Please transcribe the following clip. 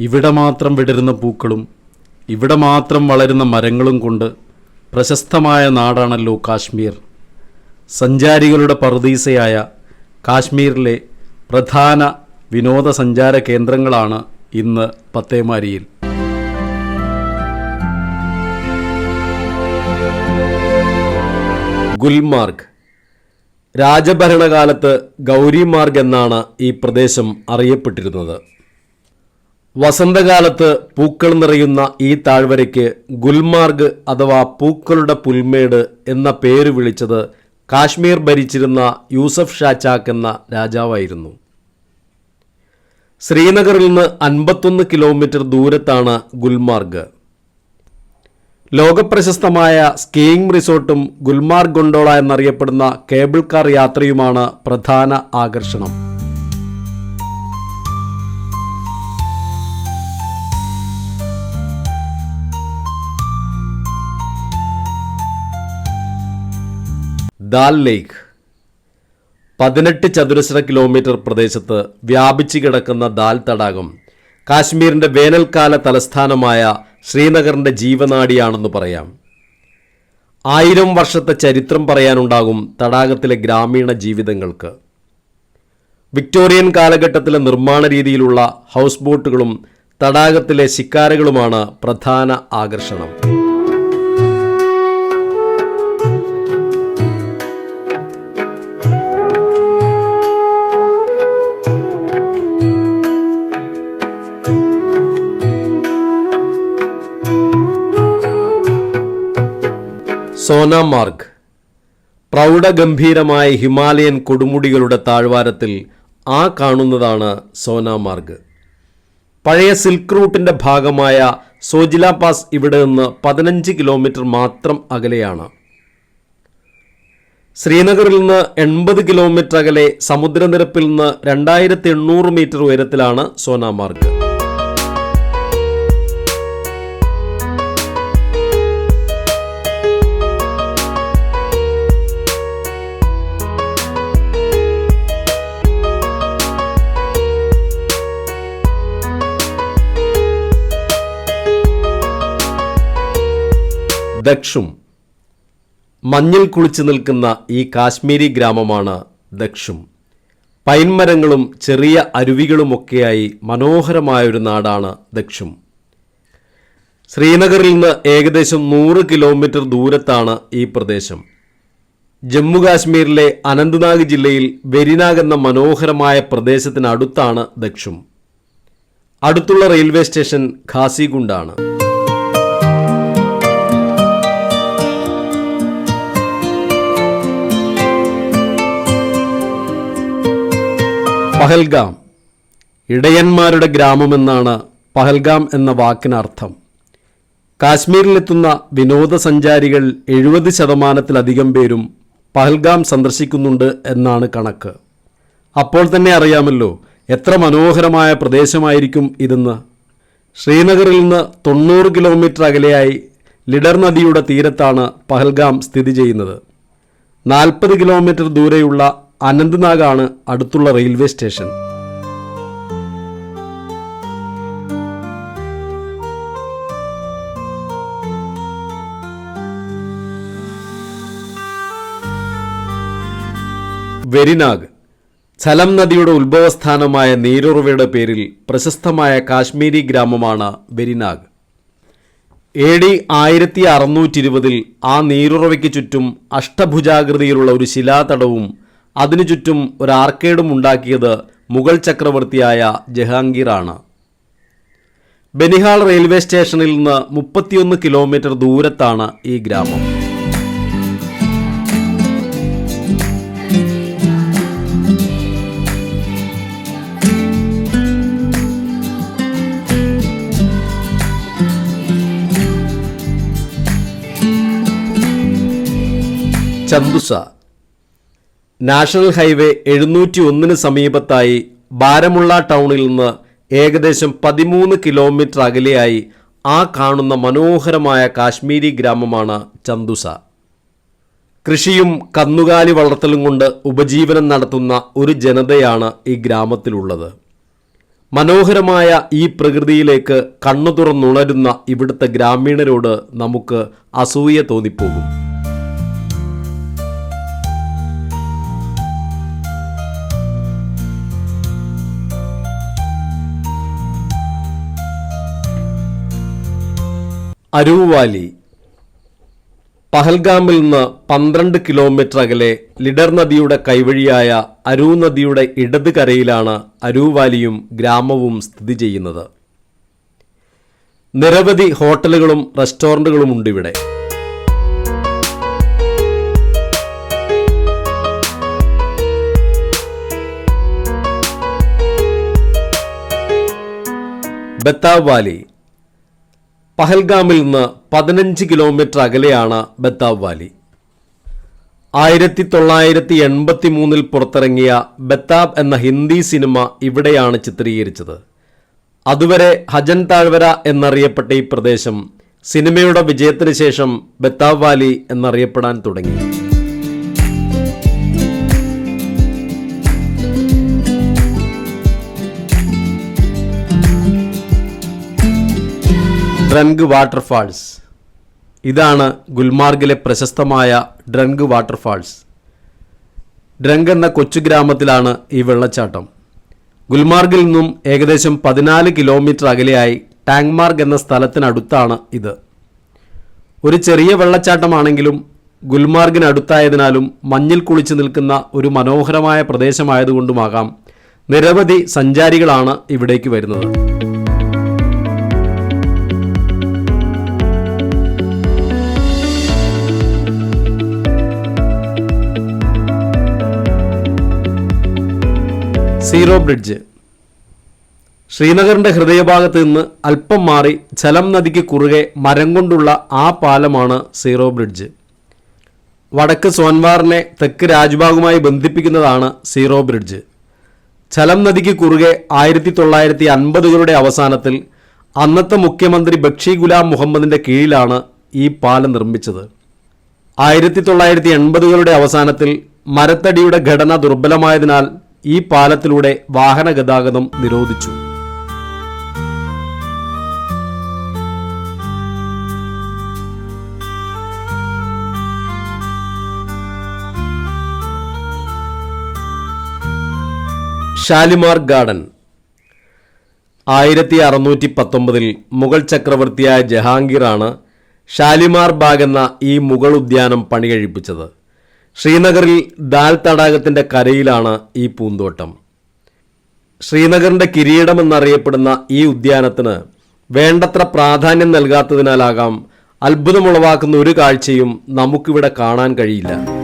ഇവിടെ മാത്രം വിടരുന്ന പൂക്കളും ഇവിടെ മാത്രം വളരുന്ന മരങ്ങളും കൊണ്ട് പ്രശസ്തമായ നാടാണല്ലോ കാശ്മീർ. സഞ്ചാരികളുടെ പറുദീസയായ കാശ്മീരിലെ പ്രധാന വിനോദസഞ്ചാര കേന്ദ്രങ്ങളാണ് ഇന്ന് പത്തേമാരിയിൽ. ഗുൽമാർഗ്. രാജഭരണകാലത്ത് ഗൗരിമാർഗ് എന്നാണ് ഈ പ്രദേശം അറിയപ്പെട്ടിരുന്നത്. വസന്തകാലത്ത് പൂക്കൾ നിറയുന്ന ഈ താഴ്വരയ്ക്ക് ഗുൽമാർഗ് അഥവാ പൂക്കളുടെ പുൽമേട് എന്ന പേര് വിളിച്ചത് കാശ്മീർ ഭരിച്ചിരുന്ന യൂസഫ് ഷാ ചാക്ക് എന്ന രാജാവായിരുന്നു. ശ്രീനഗറിൽ നിന്ന് അൻപത്തൊന്ന് കിലോമീറ്റർ ദൂരത്താണ് ഗുൽമാർഗ്. ലോകപ്രശസ്തമായ സ്കീയിങ് റിസോർട്ടും ഗുൽമാർഗ് ഗൊണ്ടോള എന്നറിയപ്പെടുന്ന കേബിൾ കാർ യാത്രയുമാണ് പ്രധാന ആകർഷണം. ദാൽ ലേക്ക്. പതിനെട്ട് ചതുരശ്ര കിലോമീറ്റർ പ്രദേശത്ത് വ്യാപിച്ചു കിടക്കുന്ന ദാൽ തടാകം കാശ്മീരിന്റെ വേനൽക്കാല തലസ്ഥാനമായ ശ്രീനഗറിന്റെ ജീവനാടിയാണെന്ന് പറയാം. ആയിരം വർഷത്തെ ചരിത്രം പറയാനുണ്ടാകും തടാകത്തിലെ ഗ്രാമീണ ജീവിതങ്ങൾക്ക്. വിക്ടോറിയൻ കാലഘട്ടത്തിലെ നിർമ്മാണ രീതിയിലുള്ള ഹൗസ് ബോട്ടുകളും തടാകത്തിലെ ശിക്കാരകളുമാണ് പ്രധാന ആകർഷണം. സോനാമാർഗ്. പ്രൗഢഗംഭീരമായ ഹിമാലയൻ കൊടുമുടികളുടെ താഴ്വാരത്തിൽ ആ കാണുന്നതാണ് സോനാമാർഗ്. പഴയ സിൽക്ക് റൂട്ടിന്റെ ഭാഗമായ സോജില പാസ് ഇവിടെ നിന്ന് പതിനഞ്ച് കിലോമീറ്റർ മാത്രം അകലെയാണ്. ശ്രീനഗറിൽ നിന്ന് എൺപത് കിലോമീറ്റർ അകലെ സമുദ്രനിരപ്പിൽ നിന്ന് രണ്ടായിരത്തി എണ്ണൂറ് മീറ്റർ ഉയരത്തിലാണ് സോനാമാർഗ്. ദക്ഷും. മഞ്ഞിൽ കുളിച്ചു നിൽക്കുന്ന ഈ കാശ്മീരി ഗ്രാമമാണ് ദക്ഷും. പൈൻമരങ്ങളും ചെറിയ അരുവികളുമൊക്കെയായി മനോഹരമായൊരു നാടാണ് ദക്ഷും. ശ്രീനഗറിൽ നിന്ന് ഏകദേശം നൂറ് കിലോമീറ്റർ ദൂരത്താണ് ഈ പ്രദേശം. ജമ്മു കാശ്മീരിലെ അനന്ത്നാഗ് ജില്ലയിൽ വെരിനാഗ് എന്ന മനോഹരമായ പ്രദേശത്തിനടുത്താണ് ദക്ഷും. അടുത്തുള്ള റെയിൽവേ സ്റ്റേഷൻ ഖാസിഗുണ്ടാണ്. പഹൽഗാം. ഇടയന്മാരുടെ ഗ്രാമമെന്നാണ് പഹൽഗാം എന്ന വാക്കിനർത്ഥം. കാശ്മീരിലെത്തുന്ന വിനോദസഞ്ചാരികൾ എഴുപത് ശതമാനത്തിലധികം പേരും പഹൽഗാം സന്ദർശിക്കുന്നുണ്ട് എന്നാണ് കണക്ക്. അപ്പോൾ തന്നെ അറിയാമല്ലോ എത്ര മനോഹരമായ പ്രദേശമായിരിക്കും ഇതെന്ന്. ശ്രീനഗറിൽ നിന്ന് തൊണ്ണൂറ് കിലോമീറ്റർ അകലെയായി ലിഡർ നദിയുടെ തീരത്താണ് പഹൽഗാം സ്ഥിതി ചെയ്യുന്നത്. നാൽപ്പത് കിലോമീറ്റർ ദൂരെയുള്ള അനന്ത്നാഗാണ് അടുത്തുള്ള റെയിൽവേ സ്റ്റേഷൻ. വെരിനാഗ് ഝലം നദിയുടെ ഉത്ഭവസ്ഥാനമായ നീരുറവയുടെ പേരിൽ പ്രശസ്തമായ കാശ്മീരി ഗ്രാമമാണ് വെരിനാഗ്. എ ഡി ആയിരത്തി അറുന്നൂറ്റി ഇരുപതിൽ ആ നീരുറവയ്ക്ക് ചുറ്റും അഷ്ടഭുജാകൃതിയിലുള്ള ഒരു ശിലാതടവും അതിനു ചുറ്റും ഒരു ആർക്കേഡും ഉണ്ടാക്കിയത് മുഗൾ ചക്രവർത്തിയായ ജഹാംഗീറാണ്. ബനിഹാൾ റെയിൽവേ സ്റ്റേഷനിൽ നിന്ന് മുപ്പത്തിയൊന്ന് കിലോമീറ്റർ ദൂരത്താണ് ഈ ഗ്രാമം. ചന്തുസ നാഷണൽ ഹൈവേ എഴുന്നൂറ്റി ഒന്നിന് സമീപത്തായി ബാരമുള്ള ടൗണിൽ നിന്ന് ഏകദേശം പതിമൂന്ന് കിലോമീറ്റർ അകലെയായി ആ കാണുന്ന മനോഹരമായ കാശ്മീരി ഗ്രാമമാണ് ചന്തുസ. കൃഷിയും കന്നുകാലി വളർത്തലും കൊണ്ട് ഉപജീവനം നടത്തുന്ന ഒരു ജനതയാണ് ഈ ഗ്രാമത്തിലുള്ളത്. മനോഹരമായ ഈ പ്രകൃതിയിലേക്ക് കണ്ണു തുറന്നുണരുന്ന ഇവിടുത്തെ ഗ്രാമീണരോട് നമുക്ക് അസൂയ തോന്നിപ്പോകും. അരൂർ വാലി പഹൽഗാമിൽ നിന്ന് പന്ത്രണ്ട് കിലോമീറ്റർ അകലെ ലിഡർ നദിയുടെ കൈവഴിയായ അരൂ നദിയുടെ ഇടത് കരയിലാണ് അരൂവാലിയും ഗ്രാമവും സ്ഥിതി ചെയ്യുന്നത്. നിരവധി ഹോട്ടലുകളും റെസ്റ്റോറന്റുകളും ഉണ്ട് ഇവിടെ ബത്താവ് വാലി പഹൽഗാമിൽ നിന്ന് പതിനഞ്ച് കിലോമീറ്റർ അകലെയാണ് ബത്താവ് വാലി. ആയിരത്തി തൊള്ളായിരത്തി എൺപത്തി മൂന്നിൽ പുറത്തിറങ്ങിയ ബത്താബ് എന്ന ഹിന്ദി സിനിമ ഇവിടെയാണ് ചിത്രീകരിച്ചത്. അതുവരെ ഹജൻ താഴ്വര എന്നറിയപ്പെട്ട ഈ പ്രദേശം സിനിമയുടെ വിജയത്തിന് ശേഷം ബത്താബ് വാലി എന്നറിയപ്പെടാൻ തുടങ്ങി. ഡ്രങ്ക് വാട്ടർഫാൾസ് ഇതാണ് ഗുൽമാർഗിലെ പ്രശസ്തമായ ഡ്രങ്ക് വാട്ടർഫാൾസ് ഡ്രങ്ക് എന്ന കൊച്ചു ഗ്രാമത്തിലാണ് ഈ വെള്ളച്ചാട്ടം. ഗുൽമാർഗിൽ നിന്നും ഏകദേശം പതിനാല് കിലോമീറ്റർ അകലെയായി ടാങ്മാർഗ് എന്ന സ്ഥലത്തിനടുത്താണ് ഇത്. ഒരു ചെറിയ വെള്ളച്ചാട്ടമാണെങ്കിലും ഗുൽമാർഗിനടുത്തായതിനാലും മഞ്ഞിൽ കുളിച്ചു നിൽക്കുന്ന ഒരു മനോഹരമായ പ്രദേശമായതുകൊണ്ടുമാകാം നിരവധി സഞ്ചാരികളാണ് ഇവിടേക്ക് വരുന്നത്. Zero bridge. ശ്രീനഗറിന്റെ ഹൃദയഭാഗത്ത് നിന്ന് അല്പം മാറി ചലം നദിക്ക് കുറുകെ മരം കൊണ്ടുള്ള ആ പാലമാണ് സീറോ ബ്രിഡ്ജ്. വടക്ക് സോൻവാറിനെ തെക്ക് രാജ്ബാഗുമായി ബന്ധിപ്പിക്കുന്നതാണ് സീറോ ബ്രിഡ്ജ്. ചലം നദിക്ക് കുറുകെ ആയിരത്തി തൊള്ളായിരത്തി അൻപതുകളുടെ അവസാനത്തിൽ അന്നത്തെ മുഖ്യമന്ത്രി ബക്ഷി ഗുലാം മുഹമ്മദിന്റെ കീഴിലാണ് ഈ പാലം നിർമ്മിച്ചത്. ആയിരത്തി തൊള്ളായിരത്തി എൺപതുകളുടെ അവസാനത്തിൽ മരത്തടിയുടെ ഘടന ദുർബലമായതിനാൽ ഈ പാലത്തിലൂടെ വാഹന ഗതാഗതം നിരോധിച്ചു. ഷാലിമാർ ഗാർഡൻ. ആയിരത്തി അറുന്നൂറ്റി പത്തൊമ്പതിൽ മുഗൾ ചക്രവർത്തിയായ ജഹാംഗീറാണ് ഷാലിമാർ ബാഗ് എന്ന ഈ മുഗൾ ഉദ്യാനം പണികഴിപ്പിച്ചത്. ശ്രീനഗറിൽ ദാൽ തടാകത്തിന്റെ കരയിലാണ് ഈ പൂന്തോട്ടം. ശ്രീനഗറിന്റെ കിരീടം എന്നറിയപ്പെടുന്ന ഈ ഉദ്യാനത്തിന് വേണ്ടത്ര പ്രാധാന്യം നൽകാത്തതിനാലാകാം അത്ഭുതമുളവാക്കുന്ന ഒരു കാഴ്ചയും നമുക്കിവിടെ കാണാൻ കഴിയില്ല.